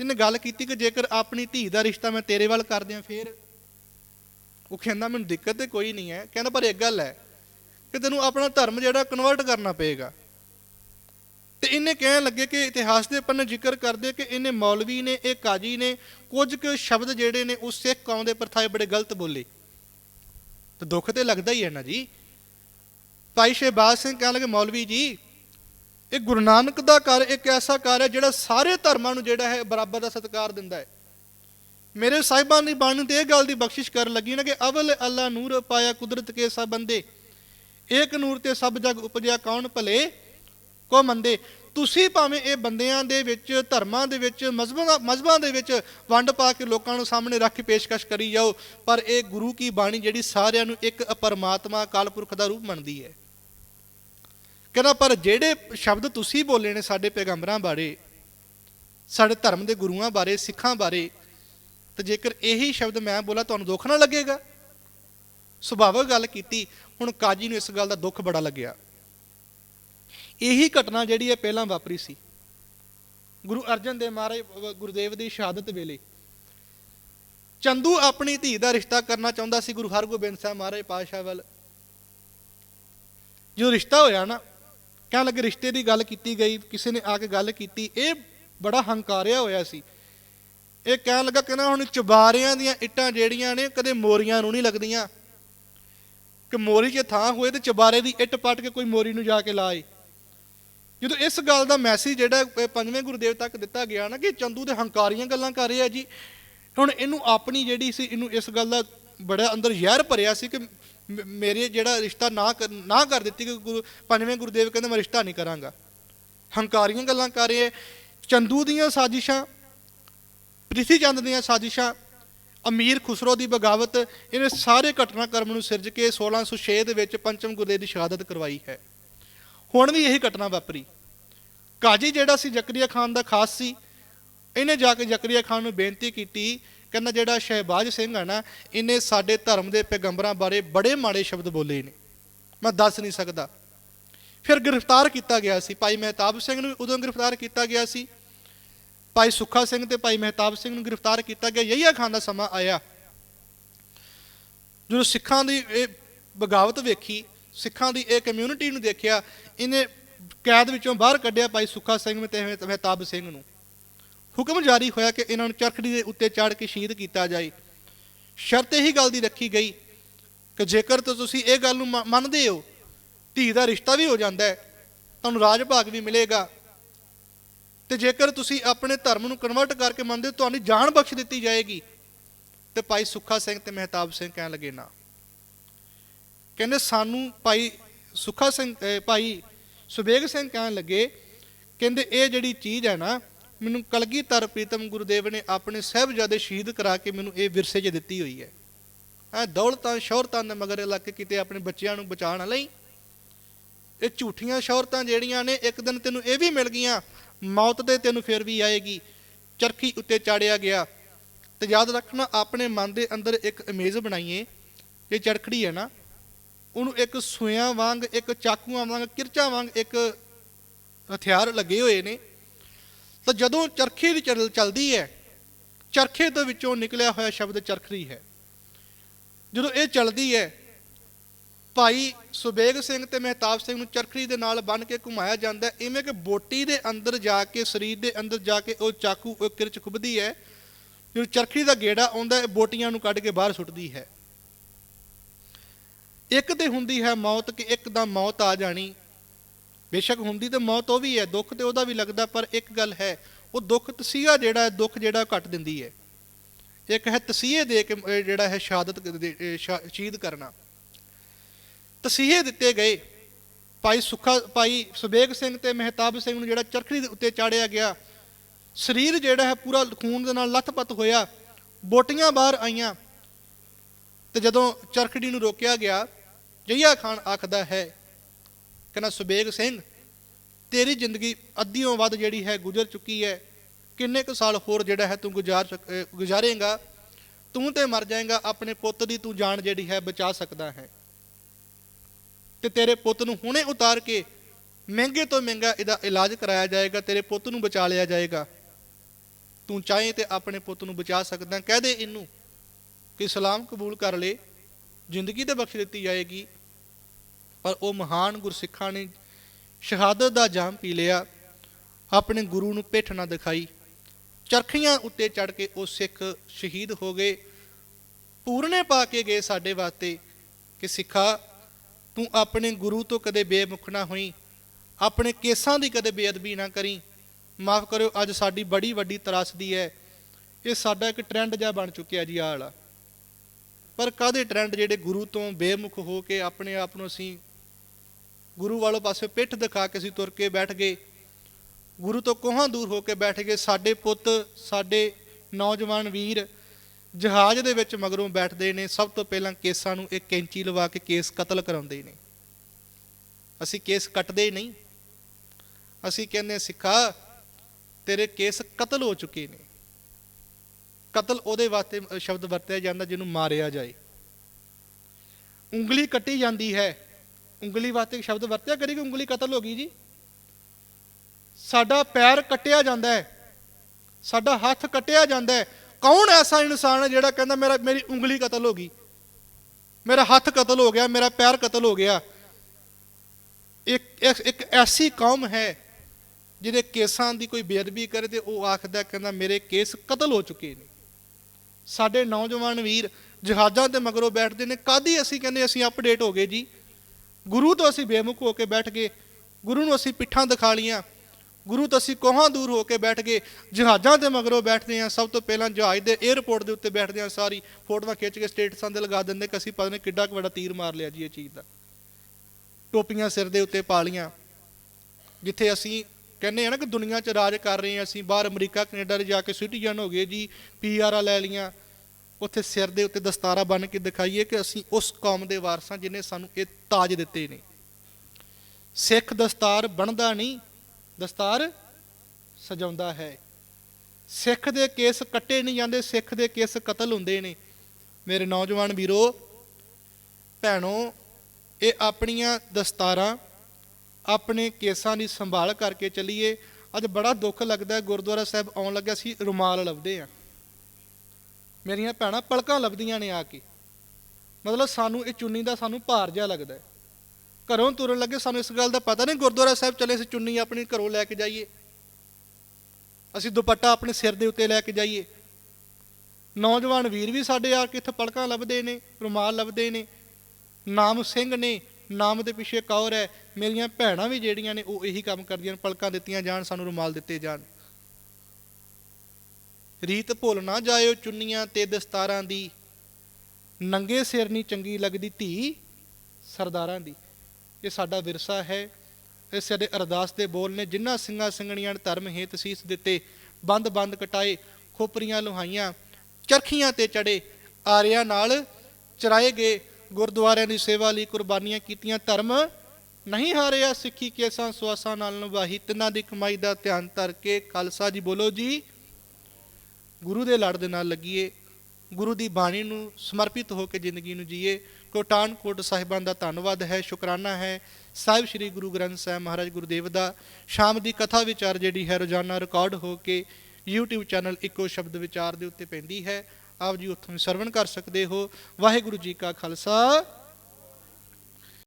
ਇਹਨੇ ਗੱਲ ਕੀਤੀ ਕਿ ਜੇਕਰ ਆਪਣੀ ਧੀ ਦਾ ਰਿਸ਼ਤਾ ਮੈਂ ਤੇਰੇ ਵੱਲ ਕਰ ਦਿਆਂ, ਫੇਰ? ਉਹ ਕਹਿੰਦਾ, ਮੈਨੂੰ ਦਿੱਕਤ ਤੇ ਕੋਈ ਨਹੀਂ ਹੈ। ਕਹਿੰਦਾ, ਪਰ ਇੱਕ ਗੱਲ ਹੈ ਕਿ ਤੈਨੂੰ ਆਪਣਾ ਧਰਮ ਜਿਹੜਾ ਕਨਵਰਟ ਕਰਨਾ ਪਏਗਾ। ਤੇ ਇਹਨੇ ਕਹਿਣ ਲੱਗੇ ਕਿ ਇਤਿਹਾਸ ਦੇ ਪੰਨੇ ਜ਼ਿਕਰ ਕਰਦੇ ਕਿ ਇਹਨੇ ਮੌਲਵੀ ਨੇ, ਇਹ ਕਾਜੀ ਨੇ, ਕੁਝ ਕੁ ਸ਼ਬਦ ਜਿਹੜੇ ਨੇ, ਉਹ ਸਿੱਖ ਕੌਮ ਦੇ ਪ੍ਰਥਾਏ ਬੜੇ ਗਲਤ ਬੋਲੇ। ਤੇ ਦੁੱਖ ਤੇ ਲੱਗਦਾ ਹੀ ਹੈ ਨਾ ਜੀ। ਭਾਈ ਸ਼ਹਿਬਾਜ਼ ਸਿੰਘ ਕਹਿਣ ਲੱਗੇ, ਮੌਲਵੀ ਜੀ ਇਹ ਗੁਰੂ ਨਾਨਕ ਦਾ ਘਰ, ਇੱਕ ਐਸਾ ਘਰ ਹੈ ਜਿਹੜਾ ਸਾਰੇ ਧਰਮਾਂ ਨੂੰ ਜਿਹੜਾ ਹੈ ਬਰਾਬਰ ਦਾ ਸਤਿਕਾਰ ਦਿੰਦਾ ਹੈ। ਮੇਰੇ ਸਾਹਿਬਾਨ ਦੀ ਬਾਣੀ ਤੇ ਇਹ ਗੱਲ ਦੀ ਬਖਸ਼ਿਸ਼ ਕਰਨ ਲੱਗੀ ਨਾ ਕਿ ਅਵਲ ਅੱਲਾ ਨੂਰ ਪਾਇਆ ਕੁਦਰਤ ਕੇ ਸਭ ਬੰਦੇ। ਏਕ ਨੂਰ ਤੇ ਸਭ ਜਗ ਉਪਜਿਆ ਕੌਣ ਭਲੇ? ਕੋ ਮੰਦੇ? ਤੁਸੀਂ ਭਾਵੇਂ ਇਹ ਬੰਦਿਆਂ ਦੇ ਵਿੱਚ, ਧਰਮਾਂ ਦੇ ਵਿੱਚ ਮਜ਼ਬਾਂ ਮਜ਼ਹਬਾਂ ਦੇ ਵਿੱਚ ਵੰਡ ਪਾ ਕੇ ਲੋਕਾਂ ਨੂੰ ਸਾਹਮਣੇ ਰੱਖ ਕੇ ਪੇਸ਼ਕਸ਼ ਕਰੀ ਜਾਓ, ਪਰ ਇਹ ਗੁਰੂ ਕੀ ਬਾਣੀ ਜਿਹੜੀ ਸਾਰਿਆਂ ਨੂੰ ਇੱਕ ਪਰਮਾਤਮਾ ਅਕਾਲ ਪੁਰਖ ਦਾ ਰੂਪ ਮੰਨਦੀ ਹੈ। ਕਹਿੰਦਾ, ਪਰ ਜਿਹੜੇ ਸ਼ਬਦ ਤੁਸੀਂ ਬੋਲੇ ਨੇ ਸਾਡੇ ਪੈਗੰਬਰਾਂ ਬਾਰੇ, ਸਾਡੇ ਧਰਮ ਦੇ ਗੁਰੂਆਂ ਬਾਰੇ, ਸਿੱਖਾਂ ਬਾਰੇ, ਤੇ ਜੇਕਰ ਇਹੀ ਸ਼ਬਦ ਮੈਂ ਬੋਲਾ, ਤੁਹਾਨੂੰ ਦੁੱਖ ਨਾ ਲੱਗੇਗਾ? ਸੁਭਾਵਿਕ ਗੱਲ ਕੀਤੀ, ਹੁਣ ਕਾਜੀ ਨੂੰ ਇਸ ਗੱਲ ਦਾ ਦੁੱਖ ਬੜਾ ਲੱਗਿਆ। ਇਹੀ ਘਟਨਾ ਜਿਹੜੀ ਹੈ ਪਹਿਲਾਂ ਵਾਪਰੀ ਸੀ। ਗੁਰੂ ਅਰਜਨ ਦੇਵ ਮਹਾਰਾਜ, ਅਹ ਗੁਰਦੇਵ ਦੀ ਸ਼ਹਾਦਤ ਵੇਲੇ ਚੰਦੂ ਆਪਣੀ ਧੀ ਦਾ ਰਿਸ਼ਤਾ ਕਰਨਾ ਚਾਹੁੰਦਾ ਸੀ ਗੁਰੂ ਹਰਗੋਬਿੰਦ ਸਾਹਿਬ ਮਹਾਰਾਜ ਪਾਤਸ਼ਾਹ ਵੱਲ। ਜੋ ਰਿਸ਼ਤਾ ਹੋਇਆ ਨਾ ਕਹਿਣ ਲੱਗੇ ਰਿਸ਼ਤੇ ਦੀ ਗੱਲ ਕੀਤੀ ਗਈ, ਕਿਸੇ ਨੇ ਆ ਕੇ ਗੱਲ ਕੀਤੀ, ਇਹ ਬੜਾ ਹੰਕਾਰਿਆ ਹੋਇਆ ਸੀ। ਇਹ ਕਹਿਣ ਲੱਗਾ ਕਹਿੰਦਾ ਹੁਣ ਚੁਬਾਰਿਆਂ ਦੀਆਂ ਇੱਟਾਂ ਜਿਹੜੀਆਂ ਨੇ, ਕਦੇ ਮੋਰੀਆਂ ਨੂੰ ਨਹੀਂ ਲੱਗਦੀਆਂ। ਕਿ ਮੋਰੀ 'ਚ ਥਾਂ ਹੋਏ ਤੇ ਚੁਬਾਰੇ ਦੀ ਇੱਟ ਪੱਟ ਕੇ ਕੋਈ ਮੋਰੀ ਨੂੰ ਜਾ ਕੇ ਲਾਏ। ਜਦੋਂ ਇਸ ਗੱਲ ਦਾ ਮੈਸੇਜ ਜਿਹੜਾ ਇਹ ਪੰਜਵੇਂ ਗੁਰਦੇਵ ਤੱਕ ਦਿੱਤਾ ਗਿਆ ਨਾ ਕਿ ਚੰਦੂ ਦੇ ਹੰਕਾਰੀਆਂ ਗੱਲਾਂ ਕਰ ਰਿਹਾ ਜੀ, ਹੁਣ ਇਹਨੂੰ ਆਪਣੀ ਜਿਹੜੀ ਸੀ, ਇਹਨੂੰ ਇਸ ਗੱਲ ਦਾ ਬੜਾ ਅੰਦਰ ਜ਼ਹਿਰ ਭਰਿਆ ਸੀ ਕਿ ਮੇਰੇ ਜਿਹੜਾ ਰਿਸ਼ਤਾ ਨਾ ਕਰ- ਨਾ ਕਰ ਦਿੱਤੀ ਕਿ ਗੁਰੂ, ਪੰਜਵੇਂ ਗੁਰਦੇਵ ਕਹਿੰਦੇ ਮੈਂ ਰਿਸ਼ਤਾ ਨਹੀਂ ਕਰਾਂਗਾ। ਹੰਕਾਰੀਆਂ ਗੱਲਾਂ ਕਰ ਰਹੇ, ਚੰਦੂ ਦੀਆਂ ਸਾਜ਼ਿਸ਼ਾਂ ਪ੍ਰਿਥੀ ਚੰਦ ਦੀਆਂ ਸਾਜ਼ਿਸ਼ਾਂ, ਅਮੀਰ ਖੁਸਰੋ ਦੀ ਬਗਾਵਤ, ਇਹਨੇ ਸਾਰੇ ਘਟਨਾਕ੍ਰਮ ਨੂੰ ਸਿਰਜ ਕੇ 1606 ਦੇ ਵਿੱਚ ਪੰਚਮ ਗੁਰਦੇਵ ਦੀ ਸ਼ਹਾਦਤ ਕਰਵਾਈ ਹੈ। ਹੁਣ ਵੀ ਇਹੀ ਘਟਨਾ ਵਾਪਰੀ। ਕਾਜੀ ਜਿਹੜਾ ਸੀ ਜ਼ਕਰੀਆ ਖਾਨ ਦਾ ਖਾਸ ਸੀ, ਇਹਨੇ ਜਾ ਕੇ ਜ਼ਕਰੀਆ ਖਾਨ ਨੂੰ ਬੇਨਤੀ ਕੀਤੀ ਕਹਿੰਦਾ ਜਿਹੜਾ ਸ਼ਹਿਬਾਜ਼ ਸਿੰਘ ਆ ਨਾ, ਇਹਨੇ ਸਾਡੇ ਧਰਮ ਦੇ ਪੈਗੰਬਰਾਂ ਬਾਰੇ ਬੜੇ ਮਾੜੇ ਸ਼ਬਦ ਬੋਲੇ ਨੇ। ਮੈਂ ਦੱਸ ਨਹੀਂ ਸਕਦਾ। ਫਿਰ ਗ੍ਰਿਫਤਾਰ ਕੀਤਾ ਗਿਆ ਸੀ। ਭਾਈ ਮਹਿਤਾਬ ਸਿੰਘ ਨੂੰ ਉਦੋਂ ਗ੍ਰਿਫਤਾਰ ਕੀਤਾ ਗਿਆ ਸੀ। ਭਾਈ ਸੁੱਖਾ ਸਿੰਘ ਤੇ ਭਾਈ ਮਹਿਤਾਬ ਸਿੰਘ ਨੂੰ ਗ੍ਰਿਫਤਾਰ ਕੀਤਾ ਗਿਆ। ਯਹੀਆ ਖਾਨ ਦਾ ਸਮਾਂ ਆਇਆ। ਜਦੋਂ ਸਿੱਖਾਂ ਦੀ ਇਹ ਬਗਾਵਤ ਵੇਖੀ, ਸਿੱਖਾਂ ਦੀ ਇਹ ਕਮਿਊਨਿਟੀ ਨੂੰ ਦੇਖਿਆ, ਇਹਨੇ ਕੈਦ ਵਿੱਚੋਂ ਬਾਹਰ ਕੱਢਿਆ ਭਾਈ ਸੁੱਖਾ ਸਿੰਘ ਤੇ ਮਹਿਤਾਬ ਸਿੰਘ ਨੂੰ। ਹੁਕਮ ਜਾਰੀ ਹੋਇਆ ਕਿ ਇਹਨਾਂ ਨੂੰ ਚਰਖੜੀ ਦੇ ਉੱਤੇ ਚਾੜ ਕੇ ਸ਼ਹੀਦ ਕੀਤਾ ਜਾਏ। ਸ਼ਰਤ ਇਹੀ ਗੱਲ ਦੀ ਰੱਖੀ ਗਈ ਕਿ ਜੇਕਰ ਤਾਂ ਤੁਸੀਂ ਇਹ ਗੱਲ ਨੂੰ ਮ- ਮੰਨਦੇ ਹੋ, ਧੀ ਦਾ ਰਿਸ਼ਤਾ ਵੀ ਹੋ ਜਾਂਦਾ ਹੈ, ਤੁਹਾਨੂੰ ਰਾਜ ਭਾਗ ਵੀ ਮਿਲੇਗਾ। ਤੇ ਜੇਕਰ ਤੁਸੀਂ ਆਪਣੇ ਧਰਮ ਨੂੰ ਕਨਵਰਟ ਕਰਕੇ ਮੰਨਦੇ ਹੋ ਤੁਹਾਨੂੰ ਜਾਨ ਬਖਸ਼ ਦਿੱਤੀ ਜਾਏਗੀ। ਤੇ ਭਾਈ ਸੁੱਖਾ ਸਿੰਘ ਤੇ ਮਹਿਤਾਬ ਸਿੰਘ ਕਹਿਣ ਲੱਗੇ ਨਾ। ਕਹਿੰਦੇ ਸਾਨੂੰ ਭਾਈ ਸੁੱਖਾ ਸਿੰਘ ਭਾਈ ਸੁਬੇਗ ਸਿੰਘ ਕਹਿਣ ਲੱਗੇ, ਕਹਿੰਦੇ ਇਹ ਜਿਹੜੀ ਚੀਜ਼ ਹੈ ਨਾ ਮੈਨੂੰ ਕਲਗੀਧਰ ਪ੍ਰੀਤਮ ਗੁਰਦੇਵ ਨੇ ਆਪਣੇ ਸਹਿਬਜ਼ਾਦੇ ਸ਼ਹੀਦ ਕਰਾ ਕੇ ਮੈਨੂੰ ਇਹ ਵਿਰਸੇ 'ਚ ਦਿੱਤੀ ਹੋਈ ਹੈ। ਐ ਦੌਲਤਾਂ, ਸ਼ੌਹਰਤਾਂ ਦੇ ਮਗਰ ਲੱਗ ਕਿਤੇ ਆਪਣੇ ਬੱਚਿਆਂ ਨੂੰ ਬਚਾਉਣ ਲਈ ਇਹ ਝੂਠੀਆਂ ਸ਼ੌਹਰਤਾਂ ਜਿਹੜੀਆਂ ਨੇ, ਇੱਕ ਦਿਨ ਤੈਨੂੰ ਇਹ ਵੀ ਮਿਲ ਗਈਆਂ, ਮੌਤ ਤੇ ਤੈਨੂੰ ਫਿਰ ਵੀ ਆਏਗੀ। ਚਰਖੀ ਉੱਤੇ ਚਾੜਿਆ ਗਿਆ। ਤੇ ਯਾਦ ਰੱਖਣਾ, ਆਪਣੇ ਮਨ ਦੇ ਅੰਦਰ ਇੱਕ ਇਮੇਜ ਬਣਾਈਏ। ਇਹ ਚਰਖੜੀ ਹੈ ਨਾ, ਉਹਨੂੰ ਇੱਕ ਸੂਆਂ ਵਾਂਗ, ਇੱਕ ਚਾਕੂਆਂ ਵਾਂਗ, ਕਿਰਚਾਂ ਵਾਂਗ ਇੱਕ ਹਥਿਆਰ ਲੱਗੇ ਹੋਏ ਨੇ। ਤਾਂ ਜਦੋਂ ਚਰਖੇ ਦੀ ਚੱਲ ਚੱਲਦੀ ਹੈ, ਚਰਖੇ ਦੇ ਵਿੱਚੋਂ ਨਿਕਲਿਆ ਹੋਇਆ ਸ਼ਬਦ ਚਰਖਰੀ ਹੈ। ਜਦੋਂ ਇਹ ਚੱਲਦੀ ਹੈ, ਭਾਈ ਸੁਬੇਗ ਸਿੰਘ ਤੇ ਮਹਿਤਾਬ ਸਿੰਘ ਨੂੰ ਚਰਖੜੀ ਦੇ ਨਾਲ ਬੰਨ ਕੇ ਘੁਮਾਇਆ ਜਾਂਦਾ ਇਵੇਂ ਕਿ ਬੋਟੀ ਦੇ ਅੰਦਰ ਜਾ ਕੇ, ਸਰੀਰ ਦੇ ਅੰਦਰ ਜਾ ਕੇ ਉਹ ਚਾਕੂ, ਉਹ ਕਿਰਚ ਖੁੱਬਦੀ ਹੈ। ਜਦੋਂ ਚਰਖੜੀ ਦਾ ਗੇੜਾ ਆਉਂਦਾ ਹੈ, ਬੋਟੀਆਂ ਨੂੰ ਕੱਢ ਕੇ ਬਾਹਰ ਸੁੱਟਦੀ ਹੈ। ਇੱਕ ਤੇ ਹੁੰਦੀ ਹੈ ਮੌਤ ਕਿ ਇੱਕਦਮ ਮੌਤ ਆ ਜਾਣੀ। ਬੇਸ਼ੱਕ ਹੁੰਦੀ ਤੇ ਮੌਤ ਉਹ ਵੀ ਹੈ, ਦੁੱਖ ਤੇ ਉਹਦਾ ਵੀ ਲੱਗਦਾ, ਪਰ ਇੱਕ ਗੱਲ ਹੈ, ਉਹ ਦੁੱਖ ਤਸੀਹਾ ਜਿਹੜਾ ਦੁੱਖ ਜਿਹੜਾ ਘਟ ਦਿੰਦੀ ਹੈ। ਇੱਕ ਹੈ ਤਸੀਹੇ ਦੇ ਕੇ ਜਿਹੜਾ ਹੈ ਸ਼ਹਾਦਤ ਦੇ- ਸ਼ਾ- ਸ਼ਹੀਦ ਕਰਨਾ। ਤਸੀਹੇ ਦਿੱਤੇ ਗਏ। ਭਾਈ ਸੁੱਖਾ, ਭਾਈ ਸੁਬੇਗ ਸਿੰਘ ਤੇ ਮਹਿਤਾਬ ਸਿੰਘ ਨੂੰ ਜਿਹੜਾ ਚਰਖੜੀ ਦੇ ਉੱਤੇ ਚਾੜਿਆ ਗਿਆ। ਸਰੀਰ ਜਿਹੜਾ ਹੈ, ਪੂਰਾ ਖੂਨ ਦੇ ਨਾਲ ਲੱਥਪੱਥ ਹੋਇਆ। ਬੋਟੀਆਂ ਬਾਹਰ ਆਈਆਂ। ਤੇ ਜਦੋਂ ਚਰਖੜੀ ਨੂੰ ਰੋਕਿਆ ਗਿਆ, ਜਈਆ ਖਾਨ ਆਖਦਾ ਹੈ ਕਹਿੰਦਾ ਸੁਬੇਗ ਸਿੰਘ, ਤੇਰੀ ਜ਼ਿੰਦਗੀ ਅੱਧੀੋਂ ਵੱਧ ਜਿਹੜੀ ਹੈ ਗੁਜ਼ਰ ਚੁੱਕੀ ਹੈ। ਕਿੰਨੇ ਕੁ ਸਾਲ ਹੋਰ ਜਿਹੜਾ ਹੈ ਤੂੰ ਗੁਜ਼ਾਰ ਸਕ- ਅਹ ਤੂੰ ਤੇ ਮਰ ਜਾਏਗਾ, ਆਪਣੇ ਪੁੱਤ ਦੀ ਤੂੰ ਜਾਨ ਜਿਹੜੀ ਹੈ ਬਚਾ ਸਕਦਾ ਹੈ। ਤੇ ਤੇਰੇ ਪੁੱਤ ਨੂੰ ਹੁਣੇ ਉਤਾਰ ਕੇ ਮਹਿੰਗੇ ਤੋਂ ਮਹਿੰਗਾ ਇਹਦਾ ਇਲਾਜ ਕਰਾਇਆ ਜਾਏਗਾ, ਤੇਰੇ ਪੁੱਤ ਨੂੰ ਬਚਾ ਲਿਆ ਜਾਏਗਾ। ਤੂੰ ਚਾਹੇ ਤੇ ਆਪਣੇ ਪੁੱਤ ਨੂੰ ਬਚਾ ਸਕਦਾ, ਕਹਿ ਦੇ ਇਹਨੂੰ ਕਿ ਸਲਾਮ ਕਬੂਲ ਕਰ ਲੇ, ਜ਼ਿੰਦਗੀ ਤੇ ਬਖਸ਼ ਦਿੱਤੀ ਜਾਏਗੀ। ਪਰ ਉਹ ਮਹਾਨ ਗੁਰਸਿੱਖਾਂ ਨੇ ਸ਼ਹਾਦਤ ਦਾ ਜਾਮ ਪੀ ਲਿਆ, ਆਪਣੇ ਗੁਰੂ ਨੂੰ ਪਿੱਠ ਨਾ ਦਿਖਾਈ। ਚਰਖੀਆਂ ਉੱਤੇ ਚੜ ਕੇ ਉਹ ਸਿੱਖ ਸ਼ਹੀਦ ਹੋ ਗਏ। ਪੂਰਨੇ ਪਾ ਕੇ ਗਏ ਸਾਡੇ ਵਾਸਤੇ ਕਿ ਸਿੱਖਾ, ਤੂੰ ਆਪਣੇ ਗੁਰੂ ਤੋਂ ਕਦੇ ਬੇਮੁਖ ਨਾ ਹੋਈ, ਆਪਣੇ ਕੇਸਾਂ ਦੀ ਕਦੇ ਬੇਅਦਬੀ ਨਾ ਕਰੀ। ਮਾਫ ਕਰਿਓ, ਅੱਜ ਸਾਡੀ ਬੜੀ ਵੱਡੀ ਤਰਾਸਦੀ ਹੈ। ਇਹ ਸਾਡਾ ਇੱਕ ਟ੍ਰੈਂਡ ਜਿਹਾ ਬਣ ਚੁੱਕਿਆ ਜੀ ਆਹ ਵਾਲਾ। ਪਰ ਕਾਦੇ ਟ੍ਰੈਂਡ ਜਿਹੜੇ ਗੁਰੂ ਤੋਂ ਬੇਮੁਖ ਹੋ ਕੇ ਆਪਣੇ ਆਪ ਨੂੰ ਅਸੀਂ ਗੁਰੂ ਵਾਲੇ ਪਾਸੇ ਪਿੱਠ ਦਿਖਾ ਕੇ ਅਸੀਂ ਤੁਰ ਕੇ ਬੈਠ ਗਏ। ਗੁਰੂ ਤੋਂ ਕੋਹਾਂ ਦੂਰ ਹੋ ਕੇ ਬੈਠ ਗਏ। ਸਾਡੇ ਪੁੱਤ ਸਾਡੇ ਨੌਜਵਾਨ ਵੀਰ ਜਹਾਜ਼ ਦੇ ਵਿੱਚ ਮਗਰੋਂ ਬੈਠਦੇ ਨੇ। ਸਭ ਤੋਂ ਪਹਿਲਾਂ ਕੇਸਾਂ ਨੂੰ ਇੱਕ ਕੈਂਚੀ ਲਵਾ ਕੇ ਕੇਸ ਕਤਲ ਕਰਾਉਂਦੇ ਨੇ। ਅਸੀਂ ਕੇਸ ਕੱਟਦੇ ਨਹੀਂ। ਅਸੀਂ ਕਹਿੰਦੇ ਹਾਂ, ਸਿੱਖਾ ਤੇਰੇ ਕੇਸ ਕਤਲ ਹੋ ਚੁੱਕੇ ਨੇ। ਕਤਲ ਉਹਦੇ ਵਾਸਤੇ ਸ਼ਬਦ ਵਰਤਿਆ ਜਾਂਦਾ ਜਿਹਨੂੰ ਮਾਰਿਆ ਜਾਏ। ਉਂਗਲੀ ਕੱਟੀ ਜਾਂਦੀ ਹੈ। ਉਂਗਲੀ ਵਾਸਤੇ ਇੱਕ ਸ਼ਬਦ ਵਰਤਿਆ ਕਰੀ ਕਿ ਉਂਗਲੀ ਕਤਲ ਹੋ ਗਈ ਜੀ। ਸਾਡਾ ਪੈਰ ਕੱਟਿਆ ਜਾਂਦਾ ਹੈ। ਸਾਡਾ ਹੱਥ ਕੱਟਿਆ ਜਾਂਦਾ ਹੈ। ਕੌਣ ਐਸਾ ਇਨਸਾਨ ਹੈ ਜਿਹੜਾ ਕਹਿੰਦਾ ਮੇਰਾ ਮੇਰੀ ਉਂਗਲੀ ਕਤਲ ਹੋ ਗਈ? ਮੇਰਾ ਹੱਥ ਕਤਲ ਹੋ ਗਿਆ, ਮੇਰਾ ਪੈਰ ਕਤਲ ਹੋ ਗਿਆ। ਇੱਕ ਇੱਕ- ਇੱਕ ਐਸੀ ਕੌਮ ਹੈ ਜਿਹਦੇ ਕੇਸਾਂ ਦੀ ਕੋਈ ਬੇਅਦਬੀ ਕਰੇ ਤੇ ਉਹ ਆਖਦਾ ਕਹਿੰਦਾ ਮੇਰੇ ਕੇਸ ਕਤਲ ਹੋ ਚੁੱਕੇ ਨੇ। ਸਾਡੇ ਨੌਜਵਾਨ ਵੀਰ ਜਹਾਜ਼ਾਂ ਤੇ ਮਗਰੋਂ ਬੈਠਦੇ ਨੇ। ਕਾਦੀ ਅਸੀਂ ਕਹਿੰਦੇ ਅਸੀਂ ਅਪਡੇਟ ਹੋ ਗਏ ਜੀ? ਗੁਰੂ ਤੋਂ ਅਸੀਂ ਬੇਮੁਖ ਹੋ ਕੇ ਬੈਠ ਗਏ, ਗੁਰੂ ਨੂੰ ਅਸੀਂ ਪਿੱਠਾਂ ਦਿਖਾ ਲੀਆਂ ਗੁਰੂ ਤੋਂ ਅਸੀਂ ਕੋਹਾਂ ਦੂਰ ਹੋ ਕੇ ਬੈਠ ਗਏ, ਜਹਾਜ਼ਾਂ ਦੇ ਮਗਰੋਂ ਬੈਠਦੇ ਆ ਸਭ ਤੋਂ ਪਹਿਲਾਂ ਜਹਾਜ਼ ਦੇ 에ਅਰਪੋਰਟ ਦੇ ਉੱਤੇ ਬੈਠਦੇ ਆ ਸਾਰੀ ਫੋਟੋਆਂ ਖਿੱਚ ਕੇ ਸਟੇਟਸਾਂ ਤੇ ਲਗਾ ਦਿੰਦੇ ਕਿ ਅਸੀਂ ਪਤਾ ਨਹੀਂ ਕਿੱਡਾ ਕੁ ਵੱਡਾ ਤੀਰ ਮਾਰ ਲਿਆ ਜੀ ਇਹ ਚੀਜ਼ ਦਾ। ਟੋਪੀਆਂ ਸਿਰ ਦੇ ਉੱਤੇ ਪਾ ਲੀਆਂ ਜਿੱਥੇ ਅਸੀਂ ਕਹਿੰਦੇ ਆ ਨਾ ਕਿ ਦੁਨੀਆ 'ਚ ਰਾਜ ਕਰ ਰਹੇ ਆ ਅਸੀਂ ਬਾਹਰ ਅਮਰੀਕਾ, ਕੈਨੇਡਾ 'ਚ ਜਾ ਕੇ ਸਿਟੀਜ਼ਨ ਹੋ ਗਏ ਜੀ ਪੀਆਰ ਲੈ ਲੀਆਂ ਉੱਥੇ ਸਿਰ ਦੇ ਉੱਤੇ ਦਸਤਾਰਾ ਬੰਨ ਕੇ ਦਿਖਾਈਏ ਕਿ ਅਸੀਂ ਉਸ ਕੌਮ ਦੇ ਵਾਰਸਾਂ ਜਿਨੇ ਸਾਨੂੰ ਇਹ ਤਾਜ ਦਿੱਤੇ ਨੇ। ਸਿੱਖ ਦਸਤਾਰ ਬਣਦਾ ਨਹੀਂ, ਦਸਤਾਰ ਸਜਾਉਂਦਾ ਹੈ। ਸਿੱਖ ਦੇ ਕੇਸ ਕੱਟੇ ਨਹੀਂ ਜਾਂਦੇ, ਸਿੱਖ ਦੇ ਕੇਸ ਕਤਲ ਹੁੰਦੇ ਨੇ। ਮੇਰੇ ਨੌਜਵਾਨ ਵੀਰੋ, ਭੈਣੋ, ਇਹ ਆਪਣੀਆਂ ਦਸਤਾਰਾਂ ਆਪਣੇ ਕੇਸਾਂ ਦੀ ਸੰਭਾਲ ਕਰਕੇ ਚੱਲੀਏ। ਅੱਜ ਬੜਾ ਦੁੱਖ ਲੱਗਦਾ, ਗੁਰਦੁਆਰਾ ਸਾਹਿਬ ਆਉਣ ਲੱਗਿਆ ਸੀ, ਰੁਮਾਲ ਲੱਭਦੇ ਆ ਮੇਰੀਆਂ ਭੈਣਾਂ ਪਲਕਾਂ ਲੱਭਦੀਆਂ ਨੇ ਆ ਕੇ। ਮਤਲਬ ਸਾਨੂੰ ਇਹ ਚੁੰਨੀ ਦਾ ਸਾਨੂੰ ਭਾਰ ਜਿਹਾ ਲੱਗਦਾ ਹੈ। ਘਰੋਂ ਤੁਰਨ ਲੱਗੇ ਸਾਨੂੰ ਇਸ ਗੱਲ ਦਾ ਪਤਾ ਨਹੀਂ, ਗੁਰਦੁਆਰਾ ਸਾਹਿਬ ਚਲੇ ਅਸੀਂ ਚੁੰਨੀ ਆਪਣੀ ਘਰੋਂ ਲੈ ਕੇ ਜਾਈਏ। ਅਸੀਂ ਦੁਪੱਟਾ ਆਪਣੇ ਸਿਰ ਦੇ ਉੱਤੇ ਲੈ ਕੇ ਜਾਈਏ। ਨੌਜਵਾਨ ਵੀਰ ਵੀ ਸਾਡੇ ਆ ਕੇ ਇੱਥੇ ਪਲਕਾਂ ਲੱਭਦੇ ਨੇ, ਰੁਮਾਲ ਲੱਭਦੇ ਨੇ। ਨਾਮ ਸਿੰਘ ਨੇ, ਨਾਮ ਦੇ ਪਿੱਛੇ ਕੌਰ ਹੈ। ਮੇਰੀਆਂ ਭੈਣਾਂ ਵੀ ਜਿਹੜੀਆਂ ਨੇ ਉਹ ਇਹੀ ਕੰਮ ਕਰਦੀਆਂ ਨੇ, ਪਲਕਾਂ ਦਿੱਤੀਆਂ ਜਾਣ, ਸਾਨੂੰ ਰੁਮਾਲ ਦਿੱਤੇ ਜਾਣ। ਰੀਤ ਭੁੱਲ ਨਾ ਜਾਇਓ ਚੁੰਨੀਆਂ ਤੇ ਦਸਤਾਰਾਂ ਦੀ। ਨੰਗੇ ਸਿਰ ਨਹੀਂ ਚੰਗੀ ਲੱਗਦੀ ਧੀ ਸਰਦਾਰਾਂ ਦੀ। ਇਹ ਸਾਡਾ ਵਿਰਸਾ ਹੈ। ਇਹ ਸਾਡੇ ਅਰਦਾਸ ਦੇ ਬੋਲ ਨੇ ਜਿਨ੍ਹਾਂ ਸਿੰਘਾਂ ਸਿੰਘਣੀਆਂ ਨੇ ਧਰਮ ਹੇਤ ਸੀਸ ਦਿੱਤੇ ਬੰਦ ਬੰਦ ਕਟਾਏ, ਖੋਪਰੀਆਂ ਲੁਹਾਈਆਂ, ਚਰਖੀਆਂ ਤੇ ਚੜੇ, ਆਰਿਆਂ ਨਾਲ ਚਰਾਏ ਗਏ, ਗੁਰਦੁਆਰਿਆਂ ਦੀ ਸੇਵਾ ਲਈ ਕੁਰਬਾਨੀਆਂ ਕੀਤੀਆਂ। ਧਰਮ ਨਹੀਂ ਹਾਰਿਆ ਸਿੱਖੀ ਕੇਸਾਂ ਸਵਾਸਾਂ ਨਾਲ ਨਿਭਾਹੀ। ਤਿੰਨਾਂ ਦੀ ਕਮਾਈ ਦਾ ਧਿਆਨ ਧਰ ਕੇ ਖਾਲਸਾ ਜੀ ਬੋਲੋ ਜੀ ਗੁਰੂ ਦੇ ਲੜ ਦੇ ਨਾਲ ਲੱਗੀਏ, ਗੁਰੂ ਦੀ ਬਾਣੀ ਨੂੰ ਸਮਰਪਿਤ ਹੋ ਕੇ ਜ਼ਿੰਦਗੀ ਨੂੰ ਜੀਏ। ਕੋਟਾਨਕੋਟ ਸਾਹਿਬਾਨ ਦਾ ਧੰਨਵਾਦ ਹੈ, ਸ਼ੁਕਰਾਨਾ ਹੈ। ਸਾਹਿਬ ਸ੍ਰੀ ਗੁਰੂ ਗ੍ਰੰਥ ਸਾਹਿਬ ਮਹਾਰਾਜ ਗੁਰਦੇਵ ਦਾ। ਸ਼ਾਮ ਦੀ ਕਥਾ ਵਿਚਾਰ ਜਿਹੜੀ ਹੈ, ਰੋਜ਼ਾਨਾ ਰਿਕਾਰਡ ਹੋ ਕੇ YouTube ਚੈਨਲ ਇੱਕੋ ਸ਼ਬਦ ਵਿਚਾਰ ਦੇ ਉੱਤੇ ਪੈਂਦੀ ਹੈ। ਆਪ ਜੀ ਉੱਥੋਂ ਵੀ ਸਰਵਣ ਕਰ ਸਕਦੇ ਹੋ। ਵਾਹਿਗੁਰੂ ਜੀ ਕਾ ਖਾਲਸਾ।